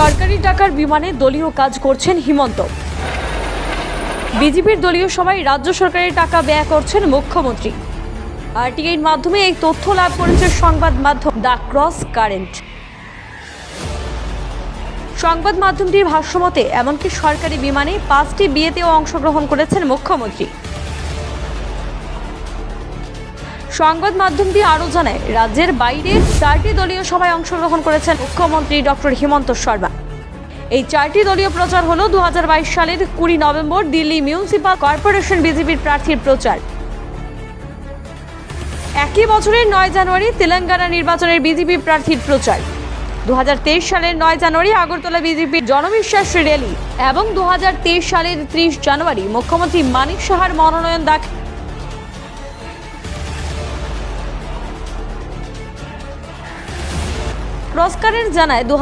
সরকারি টাকার বিমানে দলীয় কাজ করছেন হিমন্ত। বিজেপির দলীয় সভায় রাজ্য সরকারের টাকা ব্যয় করছেন মুখ্যমন্ত্রী। আরটিআইর মাধ্যমে এই তথ্য লাভ করেছে সংবাদ মাধ্যম দ্য ক্রস কারেন্ট। সংবাদ মাধ্যমটির ভাষ্যমতে, এমনকি সরকারি বিমানে পাঁচটি বিয়েতেও অংশগ্রহণ করেছেন মুখ্যমন্ত্রী। সংবাদ মাধ্যমটি আরও জানায়, রাজ্যের বাইরে চারটি দলীয় সভায় অংশগ্রহণ করেছেন মুখ্যমন্ত্রী ডক্টর হিমন্ত শর্মা। এই চারটি দলীয় প্রচার হল দুহাজার বাইশ সালের কুড়ি নভেম্বর দিল্লি মিউনিসিপাল কর্পোরেশন বিজেপির প্রার্থীর প্রচার। একই বছরের নয় জানুয়ারি তেলেঙ্গানা নির্বাচনের বিজেপি প্রার্থীর প্রচার। দু হাজার তেইশ সালের নয় জানুয়ারি আগরতলা বিজেপির জনবিশ্বাস র্যালি এবং দু হাজার তেইশ সালের ত্রিশ জানুয়ারি মুখ্যমন্ত্রী মানিক সাহার মনোনয়ন দাখিল ক্রসকারের জানায় দু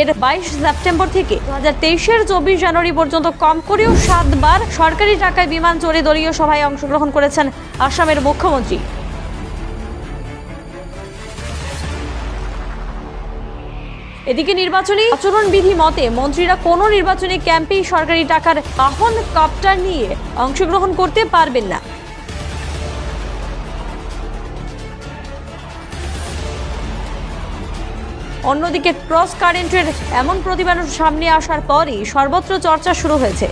এর বাইশ সেপ্টেম্বর থেকে দু হাজার তেইশের চব্বিশ জানুয়ারি পর্যন্ত কম করেও সাতবার সরকারি টাকায় বিমান চড়ে দলীয় সভায় অংশগ্রহণ করেছেন আসামের মুখ্যমন্ত্রী। এদিকে নির্বাচনী আচরণবিধি মতে মন্ত্রীরা কোনো নির্বাচনী ক্যাম্পেই সরকারি টাকার বাহন কপ্টার নিয়ে অংশগ্রহণ করতে পারবেন না। অন্যদিকে ক্রস কারেন্টের এমন প্রতিবেদন সামনে আসার পরই সর্বত্র চর্চা শুরু হয়েছে।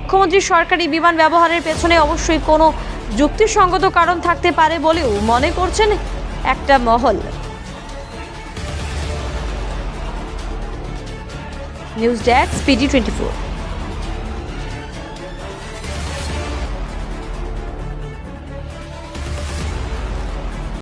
মুখ্যমন্ত্রী সরকারি বিমান ব্যবহারের পেছনে অবশ্যই কোনো যুক্তিসঙ্গত কারণ থাকতে পারে বলেও মনে করছেন একটা মহল। News Desk, PD24.